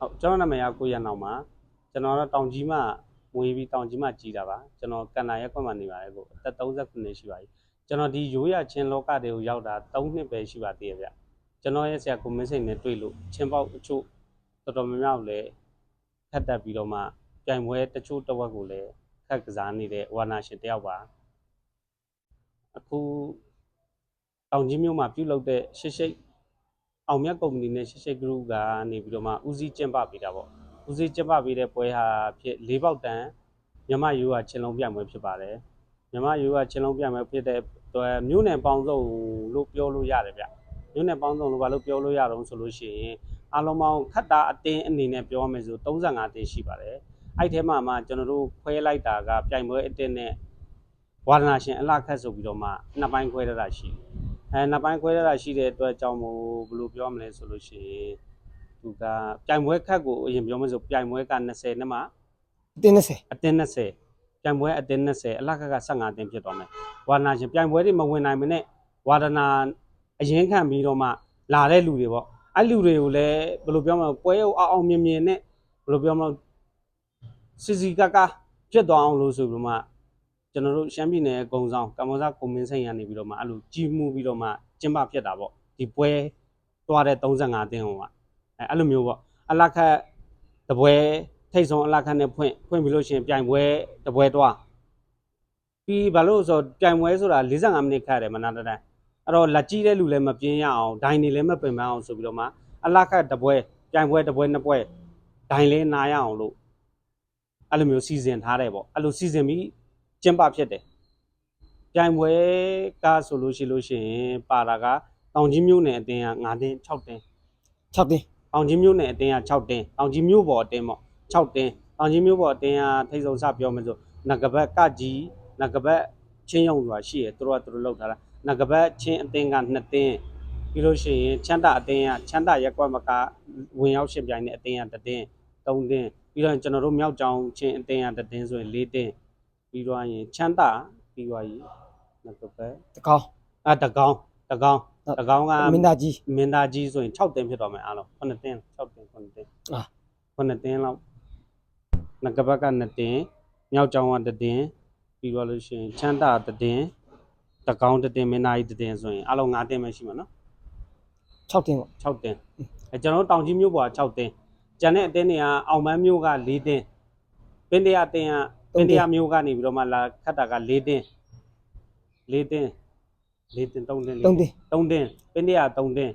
ဟုတ်ကျွန်တော်နာမည်ကကိုရန်အောင်ပါကျွန်တော်တော့တောင်ကြီးမှမွေးပြီးတောင်ကြီးမှကြီးတာပါကျွန်တော်ကန်နာရက်ခွက်မှနေပါတယ်ကိုအသက်39ရှိပါပြီကျွန်တော်ဒီရိုးရချင်းလောကတွေကိုရောက်တာ3နှစ်ပဲရှိပါသေးရဲ့ဗျကျွန်တော်ရဲ့ဆရာကိုမင်းစိန်နဲ့တွေ့လို့ချင်းပေါက်အချို့တော်တော်များများကိုလည်းခတ်တက်ပြီးတော့မှပြိုင်ပွဲတချို့တစ်ဝက်ကိုလည်းခတ်ကစားနေတဲ့ဝါနာရှင်တယောက်ပါအခုတောင်ကြီးမြို့မှာပြုလုပ်တဲ့ရှစ်ရှိတ် အောင်မြတ်ကုမ္ပဏီနဲ့ရှစ်ရှိတ် group ကနေပြီးတော့မှဦးစီးကျင်းပပေးတာပေါ့ဦးစီးကျင်းပပေးတဲ့ပွဲဟာဖြစ်၄ပေါက်တန်မြမယူကချင်းလုံးပြိုင်ပွဲဖြစ်ပါတယ်မြမယူကချင်းလုံးပြိုင်ပွဲဖြစ်တဲ့အတွက်မြို့နယ်ပေါင်းစုံလို့ပြောလို့ရတယ်ဗျမြို့နယ်ပေါင်းစုံလို့ဘာလို့ပြောလို့ရတော့ဆိုလို့ရှိရင်အားလုံးပေါင်းခတ်တာအတင်းအနေနဲ့ပြောရမယ်ဆို35တင်းရှိပါတယ်အဲ့ထဲမှာမှကျွန်တော်တို့ခွဲလိုက်တာကပြိုင်ပွဲအတင်းနဲ့ဝါဒနာရှင်အလှခတ်ဆိုပြီးတော့မှနှစ်ပိုင်းခွဲရတာရှိတယ် အဲနှစ်ပိုင်းခွဲရတာရှိတဲ့အတွက်ကြောင့်မို့ဘယ်လိုပြောမလဲဆိုလို့ရှိရင်သူကပြိုင်ပွဲခတ်ကိုအရင်ပြောမလို့ပြိုင်ပွဲက20နဲ့မှအတင်း20အတင်း20ပြိုင်ပွဲအတင်း20အလကက15တင်းဖြစ်သွားမယ်ဝါဒနာရှင်ပြိုင်ပွဲတွေမဝင်နိုင်မနဲ့ဝါဒနာအရင်ခံပြီးတော့မှလာတဲ့လူတွေပေါ့အဲ့လူတွေကိုလည်းဘယ်လိုပြောမလဲပွဲအောင်အောင်မြင်မြင်နဲ့ဘယ်လိုပြောမလဲစီစီကကဖြစ်သွားအောင်လို့ဆိုပြီးတော့မှ ကျွန်တော်တို့ရှမ်းပြည်နယ်အကုံဆောင်ကမ္ဘောဇကွန်မင်းဆိုင်ရနေပြီးတော့မှအဲ့လိုကြီးမှုပြီးတော့မှကျင်းပဖြစ်တာပေါ့ဒီပွဲသွားတဲ့35တင်းဟိုကအဲအဲ့လိုမျိုးပေါ့အလခတ်တပွဲထိတ်ဆုံးအလခတ်နဲ့ဖွင့်ဖွင့်ပြီးလို့ရှိရင်ပြိုင်ပွဲတပွဲသွားပြီးဘာလို့ဆိုပြိုင်ပွဲဆိုတာ45မိနစ်ခတ်တယ်မနာတတိုင်းအဲ့တော့လက်ကြီးတဲ့လူလည်းမပြင်းရအောင်ဒိုင်နေလည်းမပင်ပန်းအောင်ဆိုပြီးတော့မှအလခတ်တပွဲပြိုင်ပွဲတပွဲနှစ်ပွဲဒိုင်လည်းနားရအောင်လို့အဲ့လိုမျိုးစီစဉ်ထားတယ်ပေါ့အဲ့လိုစီစဉ်ပြီး ကျင်းပဖြစ်တယ်။ပြိုင်ပွဲကဆိုလို့ရှိလို့ရှိရင်ပါတာကတောင်ကြီးမြို့နယ်အတင်းက9တင်း6တင်း6တင်းတောင်ကြီးမြို့နယ်အတင်းက6တင်းတောင်ကြီးမြို့ပေါ်အတင်းပေါ့6တင်းတောင်ကြီးမြို့ပေါ်အတင်းကထိတ်ဆုံးစပြောမယ်ဆိုငကပတ်ကကြီးငကပတ်ချင်းယုံဆိုတာရှိရသူတို့ကသူတို့လောက်ထားတာငကပတ်ချင်းအတင်းက2တင်းပြီးလို့ရှိရင်ချမ်းသာအတင်းကချမ်းသာရက်ကွက်မကဝင်ရောက်ရှင်ပြိုင်တဲ့အတင်းက1တင်း3တင်းပြီးတော့ကျွန်တော်တို့မြောက်ကျောင်းချင်းအတင်းက1တင်းဆိုရင်4တင်း ပြီးတော့ရင်ချမ်းသာပြီးသွားပြီနောက်ကပဲတကောင်းအာတကောင်တကောင်တကောင်ကမင်းသားကြီးမင်းသားကြီးဆိုရင်6တင်းဖြစ်သွားမယ်အားလုံး9တင်း6တင်း9တင်းအာ9တင်းလောက်နောက်ကဘက်က2တင်းမြောက်ကျောင်းက1တင်းပြီးတော့လို့ရှိရင်ချမ်းသာ1တင်းတကောင်1တင်းမင်းသားကြီး1တင်းဆိုရင်အားလုံး9တင်းပဲရှိမှာနော်6တင်းပေါ့6တင်းအဲကျွန်တော်တို့တောင်ကြီးမြို့ပေါ်က6တင်းကျန်တဲ့အတင်းတွေကအောင်မန်းမြို့က4တင်းပင်တရာတင်းက ပင်တရာမြို့ကနေပြီးတော့မှလာခတ်တာက4တင်း4တင်း4တင်း3တင်း4 3တင်း3တင်းပင်တရာ3တင်း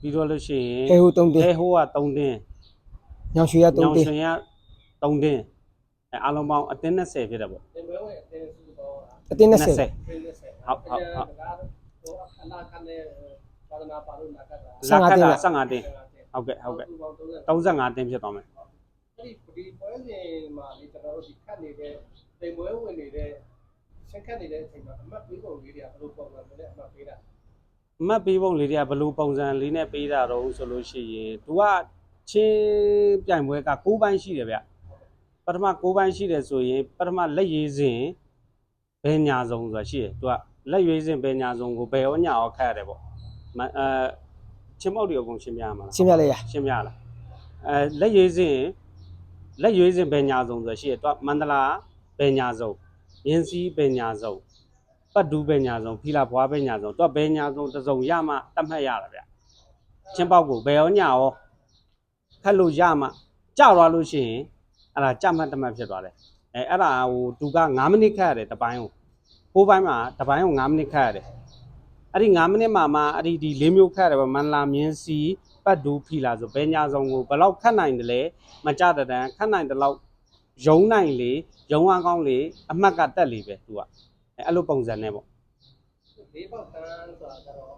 ပြီးတော့လို့ရှိရင်အဲဟို3တင်းအဲဟိုက3တင်းညောင်ရွှေရ3ညောင်တင်းရွှင်က3တင်းအဲအားလုံးပေါင်းအတင်း20ဖြစ်တယ်ပေါ့အတင်း20ဟုတ်ဟုတ်ဟုတ်15လာခတ်တာတင်း15တင်းဟုတ်ကဲ့ဟုတ်ကဲ့35တင်းဖြစ်သွားမယ် အဲ့ဒီဒီပွဲစဉ်မှာလေကျွန်တော်တို့ဒီခတ်နေတဲ့တိမ်ပွဲဝင်နေတဲ့ရှင်းခတ်နေတဲ့အချိန်မှာအမှတ်ပေးပုံလေးတွေကဘယ်လိုပုံစံနဲ့အမှတ်ပေးတာအမှတ်ပေးပုံလေးတွေကဘယ်လိုပုံစံလေးနဲ့ပေးတာတော့ဆိုလို့ရှိရင်သူကချင်းပြိုင်ပွဲက6ပိုင်းရှိတယ်ဗျပထမ6ပိုင်းရှိတယ်ဆိုရင်ပထမလက်ရည်စဉ်ဘယ်ညာဆုံးဆိုတာရှိတယ်သူကလက်ရွေးစဉ်ဘယ်ညာဆုံးကိုဘယ်ရောညာရောခတ်ရတယ်ပေါ့မအဲချင်းမောက်တွေအကုန်ရှင်းပြရမှာလားရှင်းပြလိုက်ရရှင်းပြလားအဲလက်ရွေးစဉ် လက်ရွေးစဉ်ဘယ်ညာဆုံးဆိုတာရှိတယ်သူကမန္တလာဘယ်ညာဆုံးရင်းစည်းဘယ်ညာဆုံးပတ်ဒူးဘယ်ညာဆုံးဖီလာဘွားဘယ်ညာဆုံးသူကဘယ်ညာဆုံးတစ်စုံရမှတတ်မှတ်ရတာဗျချင်းပေါက်ကိုဘယ်ရောညာရောခတ်လို့ရမှကြသွားလို့ရှိရင်အဲ့ဒါကြမှတ်တတ်မှတ်ဖြစ်သွားတယ်အဲအဲ့ဒါဟိုသူက9မိနစ်ခတ်ရတယ်တစ်ပိုင်းကိုကိုးပိုင်းမှာတစ်ပိုင်းကို9မိနစ်ခတ်ရတယ်အဲ့ဒီ9မိနစ်မှာမှအဲ့ဒီဒီ၄မျိုးခတ်တယ်ပေါ့မန္တလာမြင်းစီ ပတ်ဒူးဖီလာဆိုဘယ်ညာဆောင်ကိုဘယ်လောက်ခတ်နိုင်တယ်လဲမကြတဲ့တန်းခတ်နိုင်တယ်လို့ယုံနိုင်လေယုံအားကောင်းလေအမှတ်ကတက်လေပဲသူကအဲ့အဲ့လိုပုံစံနဲ့ပေါ့လေးပေါက်တန်းဆိုတာကျတော့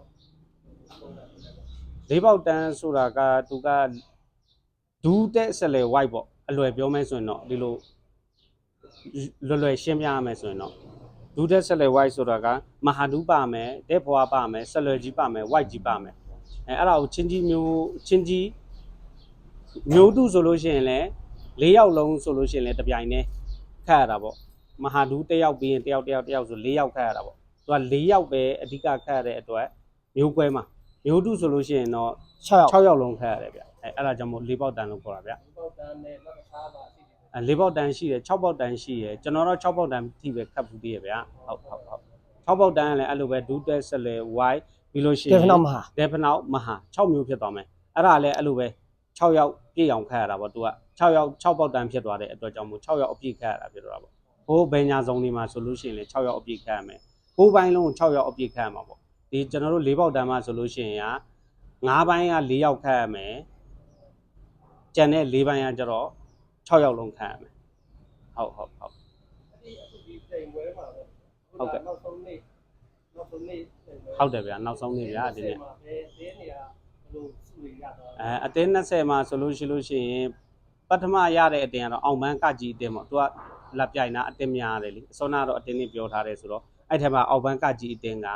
ပုံစံမျိုးနဲ့ပေါ့လေးပေါက်တန်းဆိုတာကသူကဒူးတဲ့ဆက်လေ white ပေါ့အလွယ်ပြောမယ်ဆိုရင်တော့ဒီလိုလွယ်လွယ်ရှင်းပြရမယ်ဆိုရင်တော့ဒူးတဲ့ဆက်လေ white ဆိုတာကမဟာဒူးပါမယ်တဲ့ဘွားပါမယ်ဆက်လွယ်ကြီးပါမယ် white ကြီးပါမယ် အဲအဲ့ဒါကိုချင်းကြီးမျိုးချင်းကြီးမျိုးတုဆိုလို့ရှိရင်လည်း၄ယောက်လုံးဆိုလို့ရှိရင်လည်းတစ်ပြိုင်တည်းခတ်ရတာပေါ့မဟာဒူးတစ်ယောက်ပြီးရင်တစ်ယောက်တစ်ယောက်တစ်ယောက်ဆို၄ယောက်ခတ်ရတာပေါ့သူက၄ယောက်ပဲအဓိကခတ်ရတဲ့အတွက်မျိုးကွဲမှာမျိုးတုဆိုလို့ရှိရင်တော့6ယောက်6ယောက်လုံးခတ်ရတယ်ဗျအဲအဲ့ဒါကြောင့်မို့၄ပေါက်တန်လို့ခေါ်တာဗျပေါက်တန်းနဲ့နောက်တစ်ခါပါရှိတယ်အဲ၄ပေါက်တန်ရှိတယ်6ပေါက်တန်ရှိတယ်ကျွန်တော်တော့6ပေါက်တန်ထိပဲခတ်ဘူးတည်းရဗျဟုတ်ဟုတ်ဟုတ်6ပေါက်တန်ကလည်းအဲ့လိုပဲဒူးတက်ဆက်လေ y ပြီးလို့ရှိရင်ဒေဖနောက်မဟာဒေဖနောက်မဟာ6မျိုးဖြစ်သွားမယ်အဲ့ဒါလည်းအဲ့လိုပဲ6ယောက်ပြည့်အောင်ခတ်ရတာပေါ့သူက6ယောက်6ပေါက်တန်ဖြစ်သွားတဲ့အတွက်ကြောင့်မို့6ယောက်အပြည့်ခတ်ရတာဖြစ်တော့တာပေါ့ဟိုးဘယ်ညာစုံတွေမှာဆိုလို့ရှိရင်လည်း6ယောက်အပြည့်ခတ်ရမယ်ဟိုးပိုင်းလုံး6ယောက်အပြည့်ခတ်ရမှာပေါ့ဒီကျွန်တော်တို့၄ပေါက်တန်မှာဆိုလို့ရှိရင်က9ပိုင်းက4ယောက်ခတ်ရမယ်ကျန်တဲ့၄ပိုင်းကကျတော့6ယောက်လုံးခတ်ရမယ်ဟုတ်ဟုတ်ဟုတ်ဒီအခုဒီတိမ်ပွဲမှာတော့ဟုတ်ကဲ့နောက်ဆုံးနေ့နောက်ဆုံးနေ့တိမ်ပွဲ ဟုတ်တယ်ဗျာနောက်ဆုံးနေ့ဗျာဒီနေ့ဘယ်သေးနေရဘလို့စုရရတော့အဲအတင်း20မှာဆိုလို့ရှိလို့ရှိရင်ပထမရတဲ့အတင်းကတော့အောင်ပန်းကကြီးအတင်းပေါ့သူကလက်ပြိုင်တာအတင်းများတယ်လीအစောနာတော့အတင်းလေးပြောထားတယ်ဆိုတော့အဲ့ထက်မှာအောင်ပန်းကကြီးအတင်းက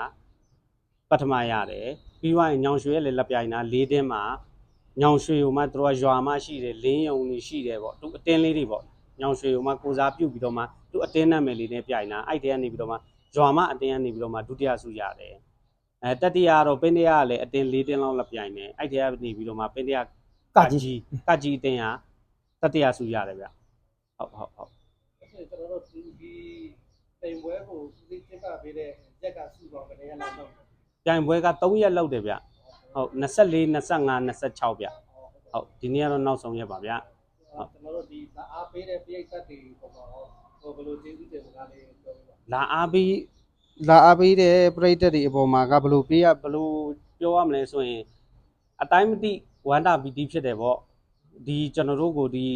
ပထမရတယ်ပြီးသွားရင်ညောင်ရွှေရဲ့လည်းလက်ပြိုင်တာ၄တင်းမှာညောင်ရွှေဟိုမှာသူကရွာမှရှိတယ်လင်းယုံနေရှိတယ်ပေါ့သူအတင်းလေးတွေပေါ့ညောင်ရွှေဟိုမှာကိုစားပြုတ်ပြီးတော့မှသူအတင်းနာမည်လေးနဲ့ပြိုင်တာအဲ့တဲကနေပြီးတော့မှရွာမှအတင်းကနေပြီးတော့မှဒုတိယဆုရတယ် အဲတတိယကတော့ပင်းတရကလည်းအတင်း၄တင်းလောက်လက်ပြိုင်တယ်အဲ့ထဲကနေပြီးတော့မှပင်းတရကကြီးကကြီးအတင်းကတတိယဆူရတယ်ဗျဟုတ်ဟုတ်ဟုတ်အဲ့ကျွန်တော်တို့ဒီဒီတိမ်ပွဲကိုဒီကျင်းပပေးတဲ့ရက်ကစုပေါင်းကနေရလာတော့ပြိုင်ပွဲက3ရက်လောက်တယ်ဗျဟုတ်24 25 26ဗျဟုတ်ဒီနေ့ကတော့နောက်ဆုံးရက်ပါဗျကျွန်တော်တို့ဒီအားပေးတဲ့ပြိဿတ်တွေပေါ်မှာဟိုဘယ်လိုကျေးဇူးတင်စကားလေးပြောပြပါလာအားပြီး လာအားပြီးတဲ့ပြိတ္တတွေအပေါ်မှာကဘယ်လိုပေးရဘယ်လိုပြောရမလဲဆိုရင်အတိုင်းမသိဝန္တာပီတီဖြစ်တယ်ပေါ့ဒီကျွန်တော်တို့ကိုဒီ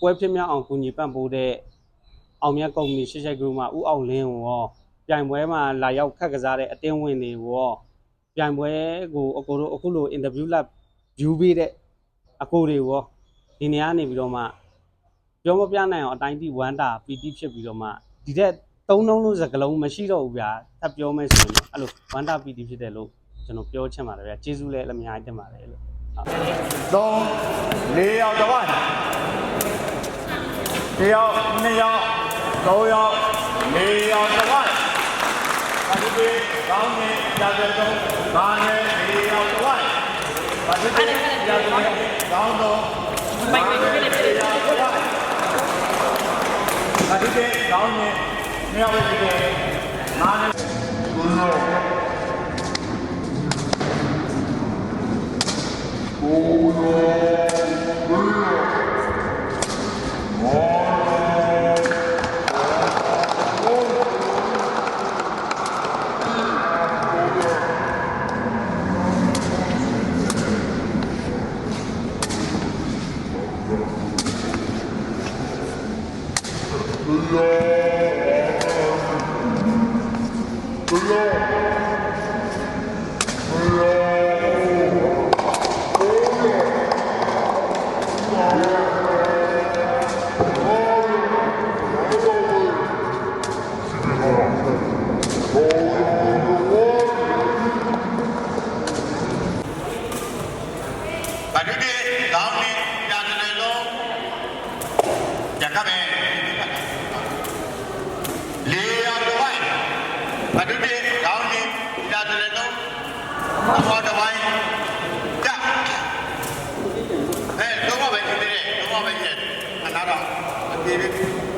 ပွဲဖြစ်မြောက်အောင်ကူညီပံ့ပိုးတဲ့အောင်မြတ်ကုမ္ပဏီရှစ်ရှိုက်ဂရုမှဥအောင်လင်းကိုရောပြိုင်ပွဲမှာလာရောက်ခက်ကစားတဲ့အတင်းဝင်တွေကိုရောပြိုင်ပွဲကိုအကိုတို့အခုလိုအင်တာဗျူးလာ view ပေးတဲ့အကိုတွေကိုရောဒီနေရာနေပြီးတော့မှပြောမပြနိုင်အောင်အတိုင်းတိဝန္တာပီတီဖြစ်ပြီးတော့မှဒီတဲ့ သုံးလုံးလို့စကလုံးမရှိတော့ဘူးဗျာထပ်ပြောမယ်ဆိုရင်တော့အဲ့လိုဝန္တာပီတီဖြစ်တယ်လို့ကျွန်တော်ပြောချင်ပါတယ်ဗျာကျေးဇူးလည်းအများကြီးတင်ပါတယ်လို့သုံးလေးယောက်တစ်ဝိုင်းတစ်ယောက်နှစ်ယောက်သုံးယောက်လေးယောက်တစ်ဝိုင်းပါတိပေကောင်းနေကြတဲ့တော့ဘာနဲ့လေးယောက်တစ်ဝိုင်းပါတိပေကြတဲ့ကောင်းတော့မိုက်မိုက်ပြနေတယ်ပါတိပေကောင်းနေ မြောက်ပဲဒီမာနေ ပါတိတေကောင်းနေကြတယ်လို့ကြကမဲလေးရတော့ပါတိတေကောင်းနေကြတယ်လို့ဘောတဝိုင်းကြအဲတော့ပဲဒီနေ့တော့ပဲ ကျအနာတော့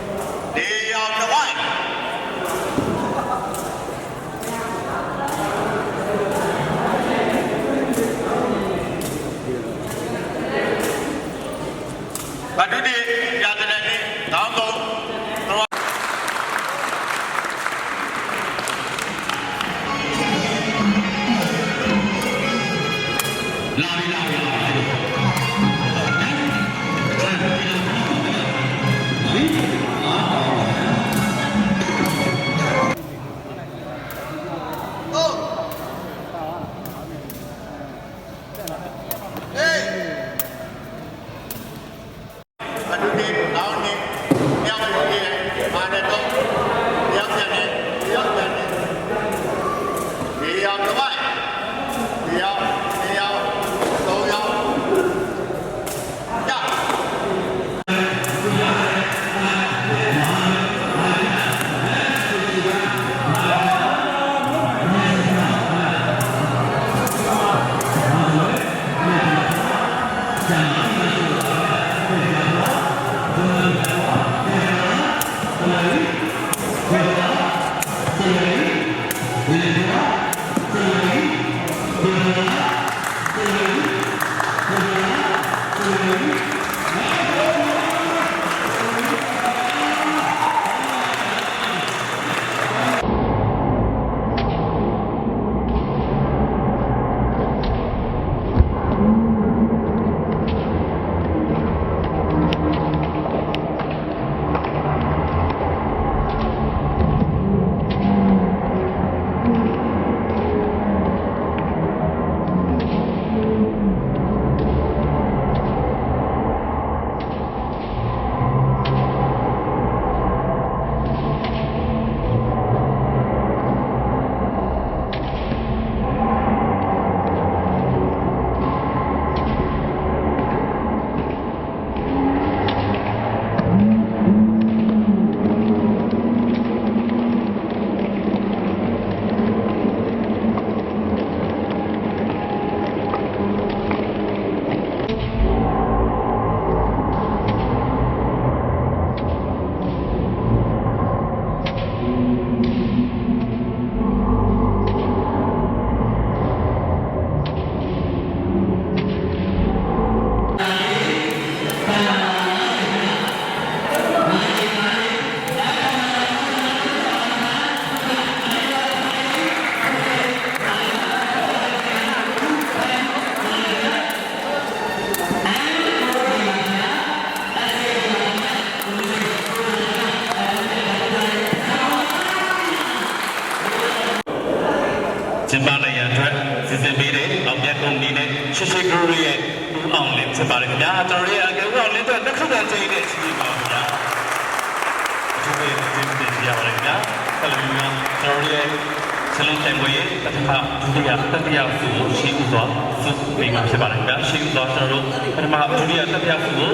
တန်ခွေရဲ့ပထမဒုတိယတတိယစုကိုရှင်းဥစွာစုပေးမှာဖြစ်ပါတယ်ခင်ဗျာရှင်းဥစွာကျွန်တော်တို့ပထမဒုတိယတတိယစုကို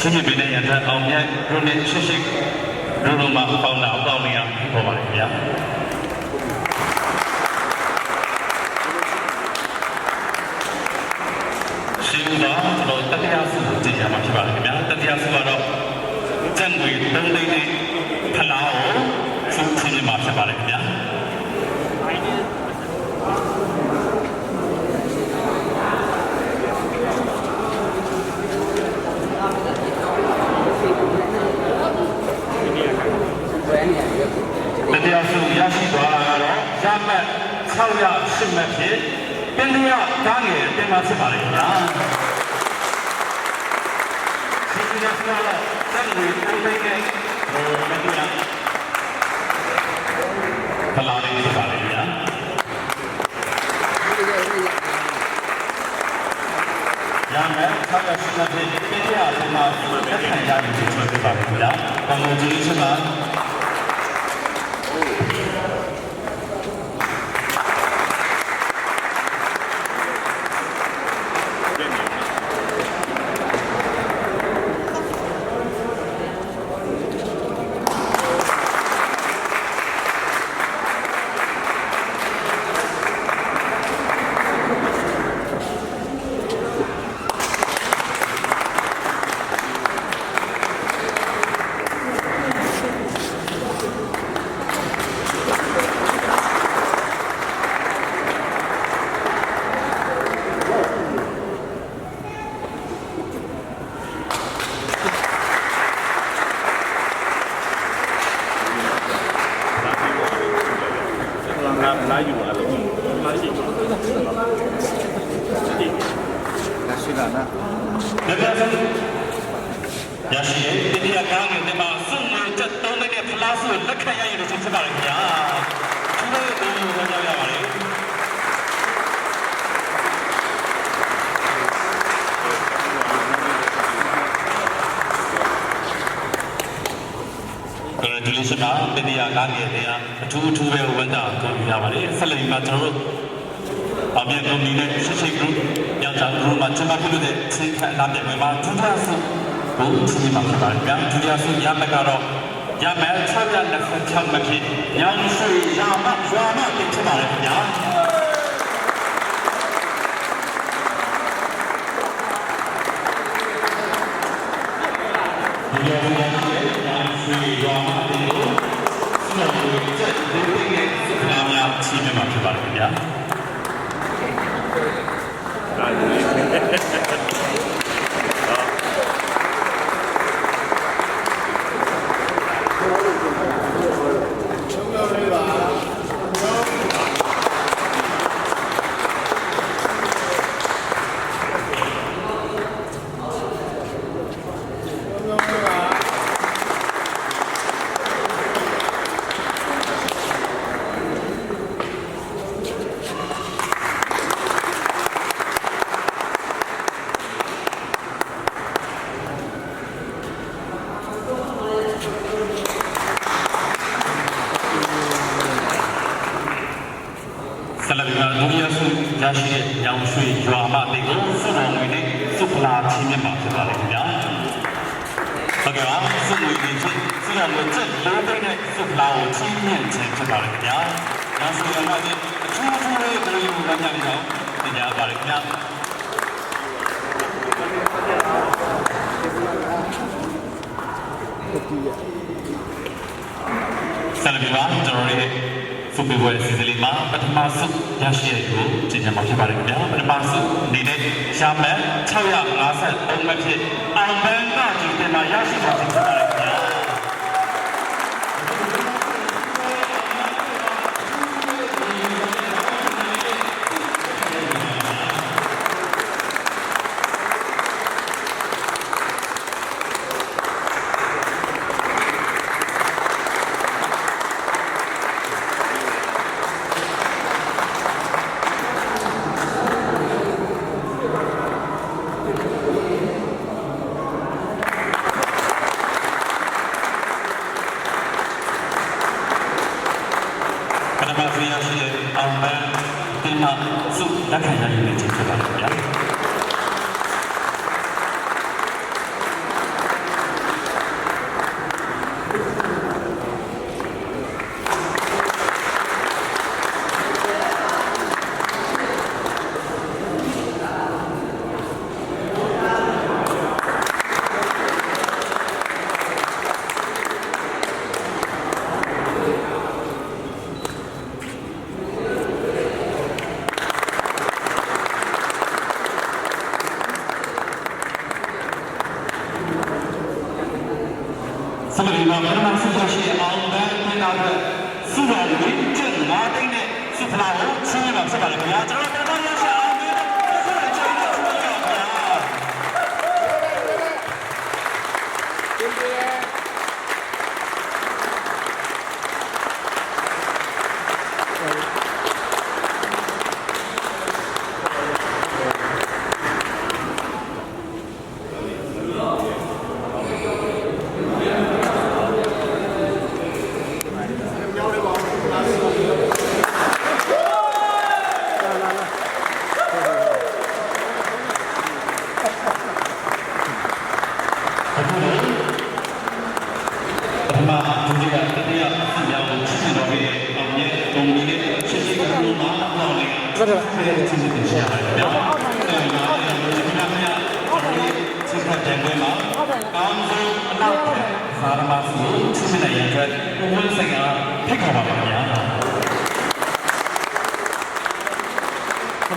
ရှင်းပြပေးတဲ့ရန်အတွက်အောင်မြတ်ဂရုနဲ့ရှိရှိဂရုမှာပေါင်းတာအပေါင်းနေရပေါ်ပါတယ်ခင်ဗျာရှိဦးတော့ကျွန်တော်တတိယစုကိုကြည့်ရမှာဖြစ်ပါတယ်ခင်ဗျာတတိယစုကတော့ကျန်ငွေ၃သိန်းနဲ့ဖလားကိုစုချင်းနေမှာဖြစ်ပါတယ်ခင်ဗျာ တတိယစုရရှိသွားတာကတော့ရမတ်608မှတ်ဖြင့်ပင်လျကားငယ်တင်မှာဖြစ်ပါတယ်ခင်ဗျာဒီကနေ့ကတော့တန်ဝေပုံသိန်းနဲ့ဟိုမတူလားဖလာလေးဖြစ်ပါတယ်ခင်ဗျာရမယ်ဆက်ရရှိတဲ့ပင်လျတင်မှာတက်ခံရပြီဖြစ်ပါတယ်ခင်ဗျာကောင်းလို့ဒီချိန်မှာ လာလာယူလာလို့လာရှိတယ်လာရှိလာနာ ဒါကရရှိတဲ့တတိယကားငယ်တင်မှာစုံနေတဲ့တုံးတဲ့ဖလားစုလက် ခံရရလို့ဖြစ်ပါတယ်ခင်ဗျာဒီလိုကိုကြောက်ရပါတယ် congratulations ပါပင်ရကားငယ်တွေကအထူးအထူးပဲဝန်တာကိုရပါတယ်ဆက်လက်ပြီးမှကျွန်တော်တို့အမြဲတမ်းဒီနေ့ရှိရှိ group ရောက်တာ group မှာကျွန်တော်ပြုလုပ်တဲ့ချိန်ခါလာတဲ့မှာဒုတိယဆုကိုချိန်မှာဖြစ်ပါတယ်ဗျာဒုတိယဆုရမ ယ်ကတော့ရမယ်626မဖြစ်ညောင်ဆွေရမရွာမတင်ချပါတယ်ခင်ဗျာဒီလိုမျိုးညောင်ဆွေရမတင်ကိုစနိုးကိုစက်ဒီလိုရဲ့စကလာများချိန်မှာဖြစ် 아, 네. 아. များပါတယ်ခင်ဗျာဆလဗီဘာကျွန်တော်တို့ဖူပီဝဲစီဇလီမှာပထမဆုံးရရှိရကိုတင်ပြမှာဖြစ်ပါတယ်ခင်ဗျာပထမဆုံးနေတဲ့ရှာမန်653မဖြစ်အောင်ဘန်ကဒီတင်မှာရရှိပါဖြစ်ပါတယ်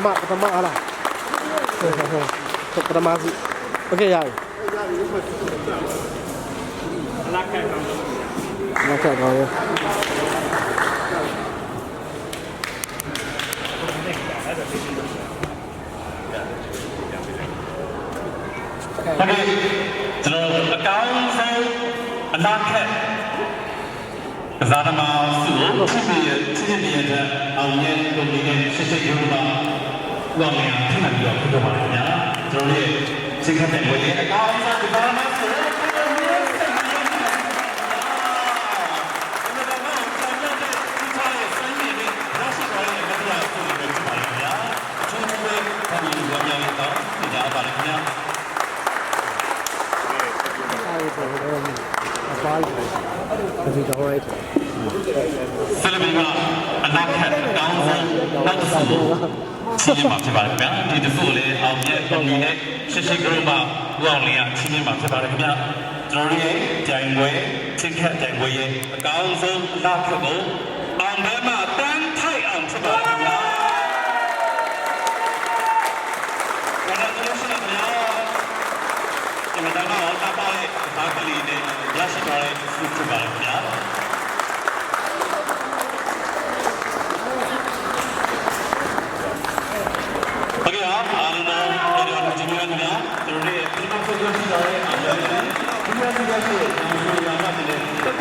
pertama pertama lah untuk pertama sih oke ya Lakai kau ya. Tapi, terus kau saya lakai. Kerana mahu suruh, tiada tiada yang ada awalnya kemudian sesuatu yang ဦးအောင်လျာထပ်မံပြီးတော့ပြုလုပ်ပါမယ်ခင်ဗျာကျွန်တော်တို့ရဲ့စိတ်ခတ်တဲ့ဝေဒနာအကောင်းဆုံး ရှင်းလင်းမှာဖြစ်ပါတယ်ခင်ဗျာကျွန်တော်ရဲ့ကြိုင်ပွဲသင်္ခတ်ကြိုင်ပွဲရဲ့အကောင်းဆုံးအလားဖြစ်ကိုအောင်ဘဲမှာတန်းထိုက်အောင်ဖြစ်ပါတယ်ခင်ဗျာကျွန်တော်တို့ဆက်လက်ပြောကျွန်တော်တို့တော့အပါလေးဒါကလေးနဲ့ရရှိတော်တဲ့ဆုဖြစ်ပါတယ်ခင်ဗျာ